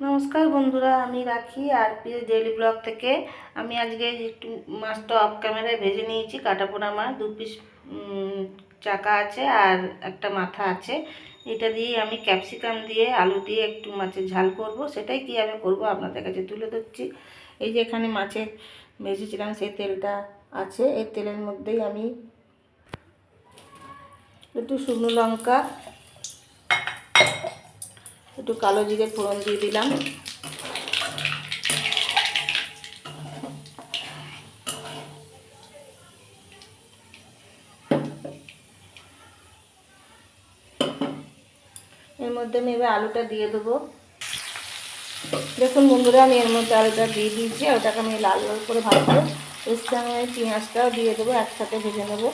নমস্কার বন্ধুরা, আমি রাখি আর পিএস ডেইলি ব্লগ থেকে। আমি আজকে একটু মাছটা অফ ক্যামেরায় ভেজে নিয়েছি। কাটা পোড়া মাছ, দু পিস চাকা আছে আর একটা মাথা আছে। এটা দিয়ে আমি ক্যাপসিকাম দিয়ে, আলু দিয়ে একটু মাছের ঝাল করব। সেটাই কীভাবে করব আপনাদের কাছে তুলে ধরছি। এই যে এখানে মাছের ভেজেছিলাম, সেই তেলটা আছে। এই তেলের মধ্যেই আমি একটু শুকনো লঙ্কা, একটু কালো জিরে ফোড়ন দিয়ে দিলাম। এর মধ্যে আমি এবার আলুটা দিয়ে দেবো। দেখুন বন্ধুরা, আমি এর মধ্যে আলুটা দিয়ে দিয়েছি, আর ওটাকে আমি লাল লাল করে ভাজবো সঙ্গে আমি পেঁয়াজটাও দিয়ে দেবো, একসাথে ভেজে নেব।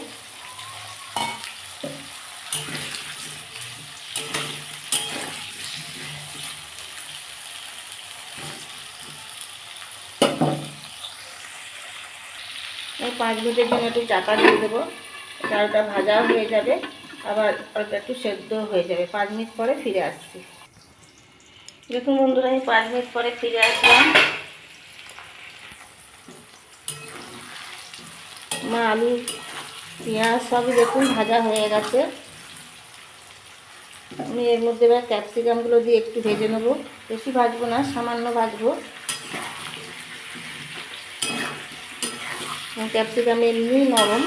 পাঁচ মিনিটের জন্য একটু চাপা দিয়ে দেবো। চালটা ভাজাও হয়ে যাবে, আবার অল্প একটু সেদ্ধ হয়ে যাবে। পাঁচ মিনিট পরে ফিরে আসছি। দেখুন বন্ধুরা আমি পাঁচ মিনিট পরে ফিরে আসলাম। আমার আলু, পেঁয়াজ সবই দেখুন ভাজা হয়ে গেছে। আমি এর মধ্যে এবার ক্যাপসিকামগুলো দিয়ে একটু ভেজে নেব। বেশি ভাজবো না, সামান্য ভাজবো। ক্যাপসিকাম এমনি নরম।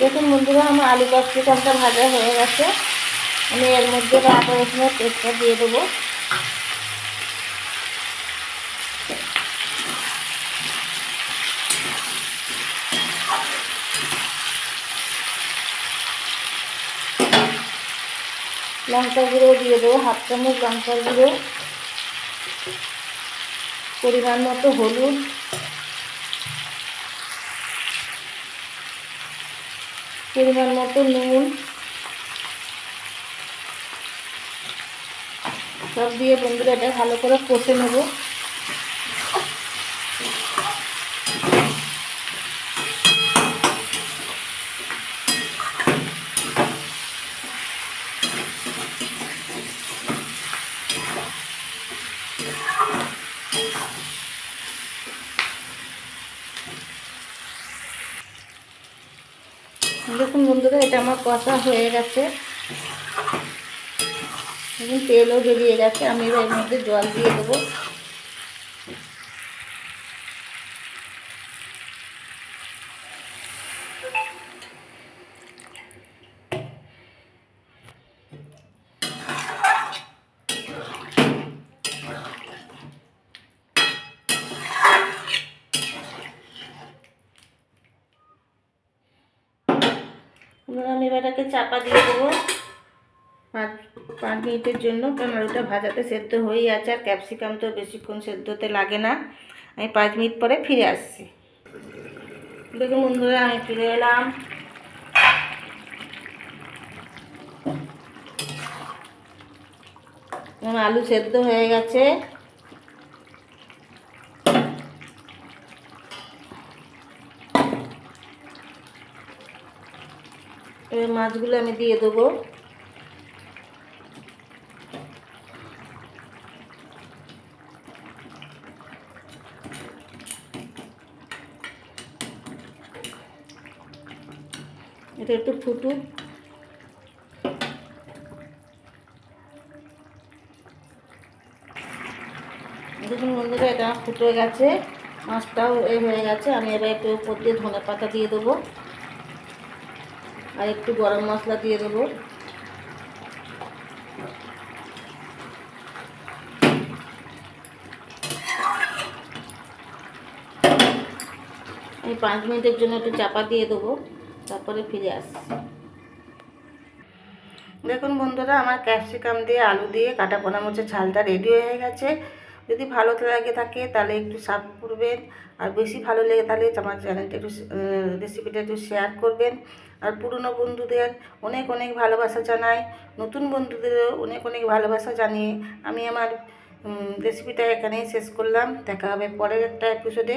দেখুন বন্ধুরা, আমার আলু ক্যাপসিকামটা ভাজা হয়ে গেছে। আমি এর মধ্যে আদা রসুনের পেস্টটা দিয়ে দেবো। লঙ্কা গুঁড়ো দিয়ে দেবো, হাফ চামচ লঙ্কা গুঁড়ো। পরিমাণ মতো হলুদ। পরিমাণ মতো নুন। সব দিয়ে বন্ধুরা এটা ভালো করে কষে নেব। দেখুন বন্ধুরা, এটা আমার কষা হয়ে গেছে। তেলও বেরিয়ে গেছে, আমি এবার এর মধ্যে জল দিয়ে দেবো। এবার আমি এবারটাকে চাপা দিয়ে দেবো। পাঁচ পাঁচ মিনিটের জন্য, কারণ আলুটা ভাজাতে সেদ্ধ হয়েই আছে, আর ক্যাপসিকাম তো বেশিক্ষণ সেদ্ধতে লাগে না। আমি পাঁচ মিনিট পরে ফিরে আসছি। দেখুন বন্ধুরা, আমি ফিরে এলাম। আলু সেদ্ধ হয়ে গেছে। এবার মাছগুলো আমি দিয়ে দেবো। এটা একটু ফুটুক। দেখুন বন্ধুরা, এটা ফুটে গেছে। মাছটাও এ হয়ে গেছে। আমি এবার একটু উপর দিয়ে ধনে পাতা দিয়ে দেবো। আর একটু গরম মশলা দিয়ে দেবো। আমি পাঁচ মিনিটের জন্য একটু চাপা দিয়ে দেবো, তারপরে ফিরে আসছি। দেখুন বন্ধুরা, আমার ক্যাপসিকাম দিয়ে আলু দিয়ে কাটা পোনা মোচের ঝালটা রেডি হয়ে গেছে। যদি ভালো লাগে থাকে তাহলে একটু সাব করবেন আর বেশি ভালো লেগে তাহলে আমার চ্যানেলটা একটু রেসিপিটা একটু শেয়ার করবেন। আর পুরনো বন্ধুদের অনেক অনেক ভালোবাসা জানাই। নতুন বন্ধুদেরও অনেক অনেক ভালোবাসা জানিয়ে আমি আমার রেসিপিটা এখানেই শেষ করলাম। দেখা হবে পরের একটা এপিসোডে